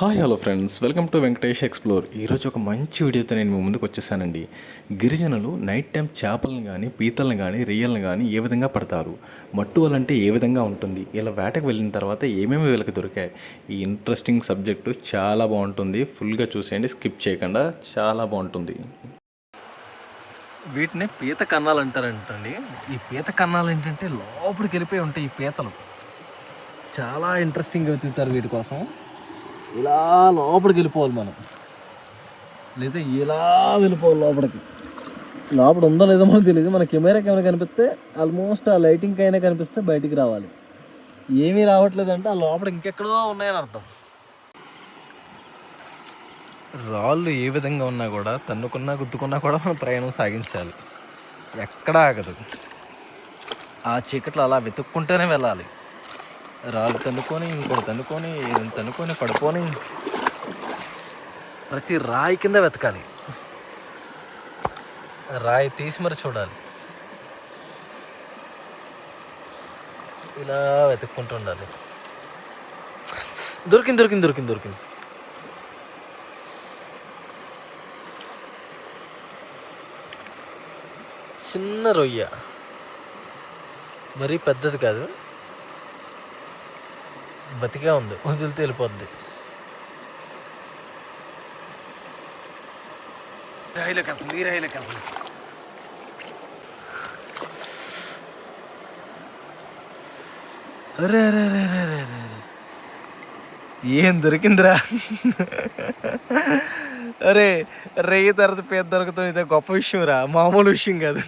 Hi hello friends. Welcome to Venkatesh explore. ఈరోజు ఒక మంచి వీడియోతో నేను మీ ముందుకు వచ్చేసానండి. గిరిజనులు నైట్ టైం చేపలను కానీ పీతలను కానీ రొయ్యలను కానీ ఏ విధంగా పడతారు? మట్టు వాళ్ళంటే ఏ విధంగా ఉంటుంది? ఇలా వేటకు వెళ్ళిన తర్వాత ఏమేమి వీళ్ళకి దొరికాయి? ఈ ఇంట్రెస్టింగ్ సబ్జెక్టు చాలా బాగుంటుంది. ఫుల్గా చూసేయండి స్కిప్ చేయకుండా చాలా బాగుంటుంది. వీటిని పీత కన్నాలు అంటారంటండి. ఈ పీత కన్నాలు ఏంటంటే లోపలికి వెళ్ళిపోయి ఉంటాయి ఈ పీతలు. చాలా ఇంట్రెస్టింగ్గా వెతుకుతారు వీటి కోసం. ఇలా లోపలికి వెళ్ళిపోవాలి మనం. లేదా ఇలా వెళ్ళిపోవాలి లోపలికి. లోపల ఉందో లేదో మనకు తెలియదు మన కెమెరాకి ఏమైనా కనిపిస్తే ఆల్మోస్ట్ ఆ లైటింగ్ అయినా కనిపిస్తే బయటికి రావాలి. ఏమీ రావట్లేదు అంటే ఆ లోపల ఇంకెక్కడో ఉన్నాయని అర్థం. రాళ్ళు ఏ విధంగా ఉన్నా కూడా తన్నుకున్నా గుట్టుకున్నా కూడా మనం ప్రయాణం సాగించాలి. ఎక్కడా ఆగదు. ఆ చీకట్లో అలా వెతుక్కుంటూనే వెళ్ళాలి. రాళ్ళు తన్నుకొని ఇంకోటి తన్నుకొని ఏదైనా తన్నుకొని పడుకొని ప్రతి రాయి కింద వెతకాలి. రాయి తీసి మరి చూడాలి. ఇలా వెతుక్కుంటూ ఉండాలి. దొరికింది దొరికింది దొరికింది దొరికింది. చిన్న రొయ్య. మరీ పెద్దది కాదు. బతిగా ఉంది వదిలితే వెళ్ళిపోద్ది. రాయిలోకి వెళ్తుంది ఈ రాయిలోకి వెళ్తుంది అరే అరే అరే అరే అరే అరే అరే. ఏం దొరికిందిరా? అరే రేయి తర్వాత పేద దొరకతం ఇదే గొప్ప విషయం రా మామూలు విషయం కాదు.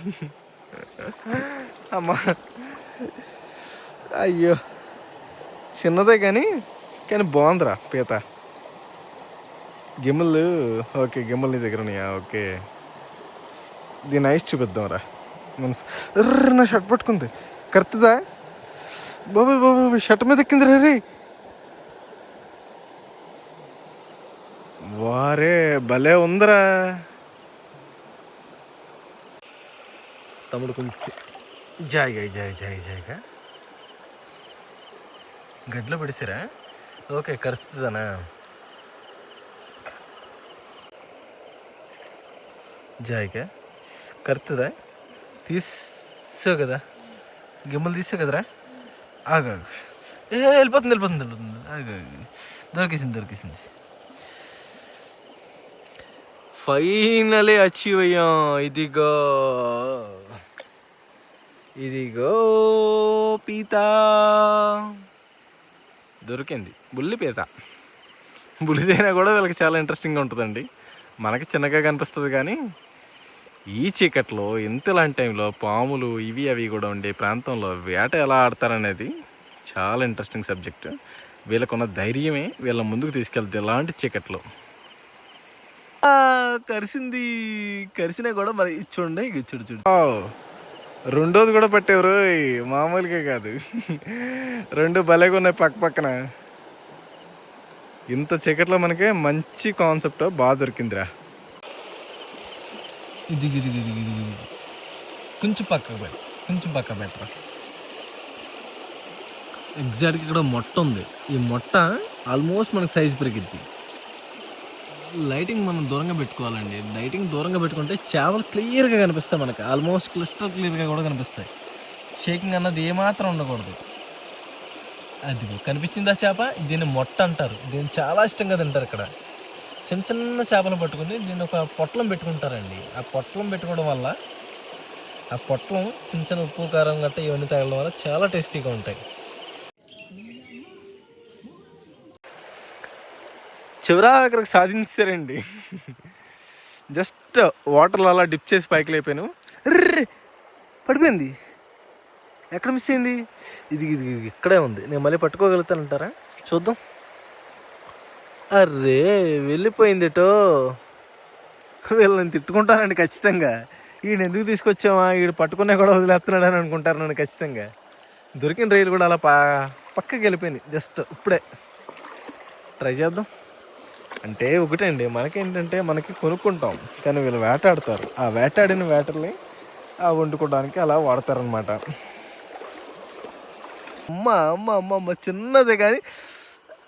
అమ్మా. అయ్యో. చిన్నదే కానీ కానీ బాగుందిరా పీత. గిమ్మలు ఓకే గిమ్మలు నీ దగ్గర ఉన్నాయా? ఓకే. దీని ఐస్ చూపిద్దాం రా మనసు నా షర్ట్ పట్టుకుంది. కరెక్ట్దా? బాబు బాబు షర్ట్ మీద ఎక్కింది రే రే. వారే భలే ఉందిరా. తమ్ముడు కొంచెం జాయిగా జాయ్ జాయ్ జాయిగా గడ్లో పడిసిరా? ఓకే కరుస్తుందనా? జాయికా కరుతుందా? తీసావు కదా. గిమ్మలు తీసావు కదరా? ఆగా ఏ వెళ్ళిపోతుంది వెళ్ళిపోతుంది వెళ్ళిపోతుంది. ఆగా. దొరికేసింది దొరికేసింది. ఫైనలీ అచీవ్ అయ్యాం. ఇదిగో. ఇదిగో పీతా. దొరికింది. బుల్లిపీత బుల్లిదైనా కూడా వీళ్ళకి చాలా ఇంట్రెస్టింగ్గా ఉంటుందండి. మనకి చిన్నగా కనిపిస్తుంది కానీ ఈ చీకట్లో ఇంత ఇలాంటి టైంలో పాములు ఇవి అవి కూడా ఉండే ప్రాంతంలో వేట ఎలా ఆడతారనేది చాలా ఇంట్రెస్టింగ్ సబ్జెక్ట్ వీళ్ళకున్న ధైర్యమే వీళ్ళ ముందుకు తీసుకెళ్తుంది ఇలాంటి చీకట్లో. కరిసింది కరిసినా కూడా మరి చూడండి చూడు చూడు. ఓ, రెండోది కూడా పట్టేవరు మామూలుగా కాదు. రెండు భలేగా ఉన్నాయి పక్క పక్కన. ఇంత చీకట్లో మనకి మంచి కాన్సెప్ట్ బాగా దొరికిందిరా. ఇది ఇది ఇది ఇది కొంచెం పక్కకు పెట్ట కొంచెం పక్క పెట్టరా. ఎగ్జాక్ట్గా ఇక్కడ మొట్ట ఉంది. ఈ మొట్ట ఆల్మోస్ట్ మనకి సైజ్ పెరిగిద్ది. లైటింగ్ మనం దూరంగా పెట్టుకోవాలండి. లైటింగ్ దూరంగా పెట్టుకుంటే చేపలు క్లియర్గా కనిపిస్తాయి మనకి. ఆల్మోస్ట్ క్లిస్టర్ క్లియర్గా కూడా కనిపిస్తాయి. షేకింగ్ అన్నది ఏమాత్రం ఉండకూడదు. అది కనిపించిందా చేప? దీన్ని మొట్ట అంటారు. దీన్ని చాలా ఇష్టంగా తింటారు ఇక్కడ. చిన్న చిన్న చేపలు పట్టుకుని దీన్ని ఒక పొట్లం పెట్టుకుంటారండి. ఆ పొట్లం పెట్టుకోవడం వల్ల ఆ పొట్లం చిన్న చిన్న ఉప్పు కారం గట్ట ఇవన్నీ తగలడం వల్ల చాలా టేస్టీగా ఉంటాయి. చివరా అక్కడికి సాధించారండి. జస్ట్ వాటర్లో అలా డిప్ చేసి పైకి లేపాను. పడిపోయింది. ఎక్కడ మిస్ అయింది? ఇది ఇది ఇది ఇక్కడే ఉంది. నేను మళ్ళీ పట్టుకోగలుగుతానంటారా? చూద్దాం. అర్రే వెళ్ళిపోయిందిటో వీళ్ళని తిట్టుకుంటానండి ఖచ్చితంగా. ఈయన ఎందుకు తీసుకొచ్చామా? ఈడు పట్టుకునే కూడా వదిలేస్తున్నాడు అని అనుకుంటారు నన్ను ఖచ్చితంగా. దొరికిన రైలు కూడా అలా పా పక్కకి వెళ్ళిపోయింది. జస్ట్ ఇప్పుడే. ట్రై చేద్దాం. అంటే ఒకటండి మనకేంటంటే మనకి కొనుక్కుంటాం కానీ వీళ్ళు వేటాడతారు. ఆ వేటాడిన వేటల్ని ఆ వండుకోవడానికి అలా వాడతారనమాట అమ్మ అమ్మ అమ్మ అమ్మ చిన్నదే కానీ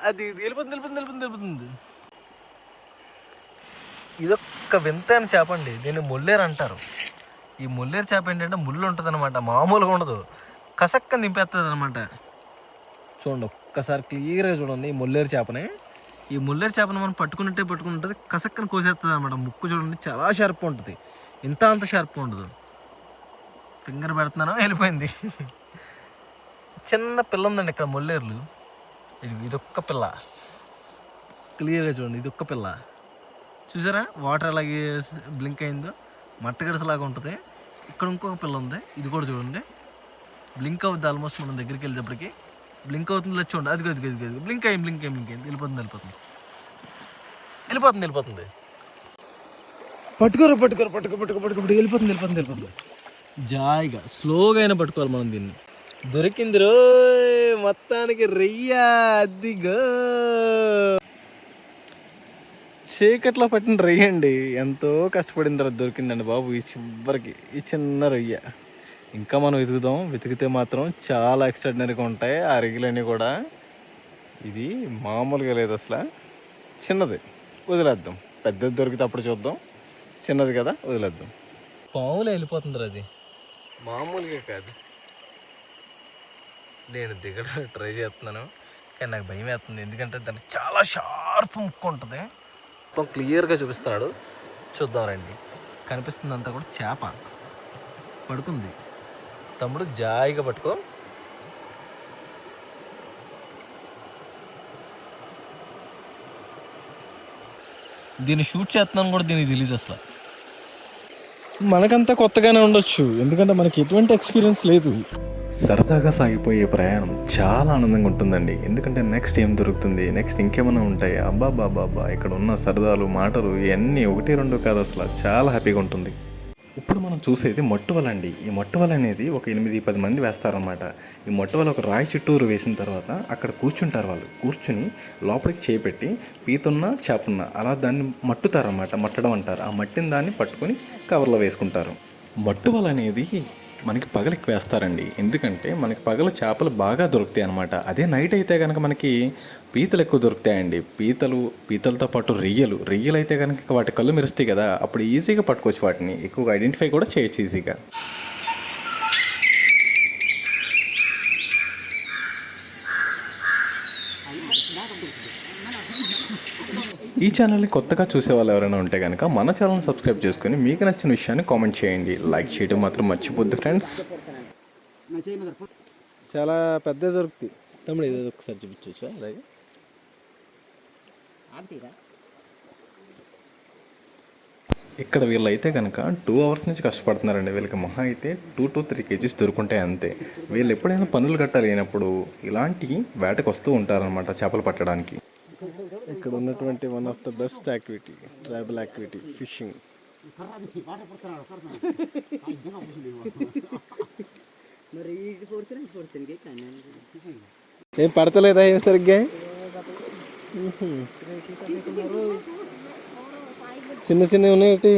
అది వెళ్ళిపోతుంది వెళ్ళిపోతుంది వెళ్ళిపోతుంది వెళ్ళిపోతుంది ఇదొక్క వింతైన చేప అండి దీన్ని ముల్లేరు అంటారు. ఈ ముల్లేరు చేప ఏంటంటే ముళ్ళు ఉంటుంది అనమాట మామూలుగా ఉండదు. కసక్క నింపేస్తుంది అనమాట చూడండి ఒక్కసారి క్లియర్గా చూడండి ఈ ముల్లేరు చేపని. ఈ ముల్లేరు చేపను మనం పట్టుకున్నట్టే పట్టుకుంటుంది కసక్కని కోసేస్తుంది అనమాట ముక్కు చూడండి చాలా షార్ప్ ఉంటుంది. ఇంత అంత షార్ప్ ఉండదు. ఫింగర్ పెడుతున్నాను వెళ్ళిపోయింది. చిన్న పిల్ల ఉందండి ఇక్కడ ముల్లేర్లు. ఇది ఇదొక్క పిల్ల. క్లియర్గా చూడండి ఇదొక్క పిల్ల. చూసారా? వాటర్ అలాగే బ్లింక్ అయిందో? మట్టగడసలాగా ఉంటుంది. ఇక్కడ ఇంకొక పిల్ల ఉంది. ఇది కూడా చూడండి. బ్లింక్ అవుతుంది ఆల్మోస్ట్ మనం దగ్గరికి వెళ్ళేటప్పటికి. బ్లింక్ అవుతుంది లేదు చూడండి అది గది గది బ్లింక్ అయ్యింది బ్లింక్ అయ్యింది బ్లింక్ అయింది వెళ్ళిపోతుంది వెళ్ళిపోతుంది. వెళ్ళిపోతుంది వెళ్ళిపోతుంది. పట్టుకోరు పట్టుకోరు పట్టుకో పట్టుకో పట్టుకో పట్టుకో. వెళ్ళిపోతుంది వెళ్ళిపోతుంది వెళ్ళిపోతుంది. జాయిగా స్లోగా అయినా పట్టుకోవాలి మనం దీన్ని. దొరికింది రో మొత్తానికి రెయ్యా అదిగో. చీకట్లో పట్టిన రొయ్య అండి ఎంతో కష్టపడిన తర్వాత దొరికిందండి బాబు ఈ చివరికి ఈ చిన్న రొయ్య. ఇంకా మనం వెతుకుదాం. వెతికితే మాత్రం చాలా ఎక్స్ట్రాడినరీగా ఉంటాయి. ఆ రొయ్యలన్నీ కూడా. ఇది మామూలుగా లేదు అసలు. చిన్నది. వదిలేద్దాం. పెద్దది దొరికితే అప్పుడు చూద్దాం. చిన్నది కదా వదిలేద్దాం. పాములు వెళ్ళిపోతుంది అది. మామూలుగా కాదు. నేను దిగడానికి ట్రై చేస్తున్నాను. కానీ నాకు భయం వేస్తుంది. ఎందుకంటే దానికి చాలా షార్ప్ ముక్కు ఉంటుంది. మొత్తం క్లియర్గా చూపిస్తున్నాడు. చూద్దాం రండి. కనిపిస్తుంది అంతా కూడా చేప. పడుకుంది. తమ్ముడు జాయిగా పట్టుకో. దీన్ని షూట్ చేస్తున్నాను కూడా దీనికి తెలియదు అసలు. మనకంతా కొత్తగానే ఉండొచ్చు ఎందుకంటే మనకి ఎటువంటి ఎక్స్పీరియన్స్ లేదు. సరదాగా సాగిపోయే ప్రయాణం చాలా ఆనందంగా ఉంటుందండి. ఎందుకంటే నెక్స్ట్ ఏం దొరుకుతుంది? నెక్స్ట్ ఇంకేమైనా ఉంటాయి? అబ్బా బాబా అబ్బా ఇక్కడ ఉన్న సరదాలు మాటలు ఇవన్నీ ఒకటి రెండు కాదు అసలు. చాలా హ్యాపీగా ఉంటుంది. ఇప్పుడు మనం చూసేది మట్టువల అండి ఈ మట్టువల అనేది ఒక ఎనిమిది పది మంది వేస్తారనమాట ఈ మట్టువల ఒక రాయి చుట్టూరు వేసిన తర్వాత అక్కడ కూర్చుంటారు వాళ్ళు. కూర్చుని లోపలికి చేపెట్టి పీతున్న చేపన్న అలా దాన్ని మట్టుతారనమాట మట్టడం అంటారు. ఆ మట్టిన దాన్ని పట్టుకొని కవర్లో వేసుకుంటారు. మట్టువల అనేది మనకి పగలకి వేస్తారండి ఎందుకంటే మనకి పగల చేపలు బాగా దొరుకుతాయి అనమాట అదే నైట్ అయితే కనుక మనకి పీతలు ఎక్కువ దొరుకుతాయండి. పీతలు పీతలతో పాటు రొయ్యలు. రొయ్యలు అయితే కనుక వాటి కళ్ళు మెరుస్తాయి కదా. అప్పుడు ఈజీగా పట్టుకోవచ్చు వాటిని. ఎక్కువగా ఐడెంటిఫై కూడా చేయొచ్చు ఈజీగా ఈ ఛానల్ని కొత్తగా చూసే వాళ్ళు ఎవరైనా ఉంటే కనుక మన ఛానల్ని సబ్స్క్రైబ్ చేసుకొని మీకు నచ్చిన విషయాన్ని కామెంట్ చేయండి. లైక్ చేయడం మాత్రం మర్చిపోద్దు ఫ్రెండ్స్ చాలా పెద్ద దొరుకుతాయి. తమ్ముడు ఏదో ఒకసారి చూపించవచ్చా అలాగే. ఇక్కడ వీళ్ళైతే కనుక టూ అవర్స్ నుంచి కష్టపడుతున్నారండి. వీళ్ళకి మహా అయితే టూ టు త్రీ కేజీస్ దొరుకుంటాయి అంతే. వీళ్ళు ఎప్పుడైనా పనులు కట్టాలేనప్పుడు ఇలాంటి వేటకు వస్తూ ఉంటారనమాట చేపలు పట్టడానికి. ఇక్కడ ఉన్నటువంటి one of the best activity tribal activity fishing ఏం పడతలేదా ఏం సరిగ్గా? చిన్న చిన్నవి ఉన్నాయి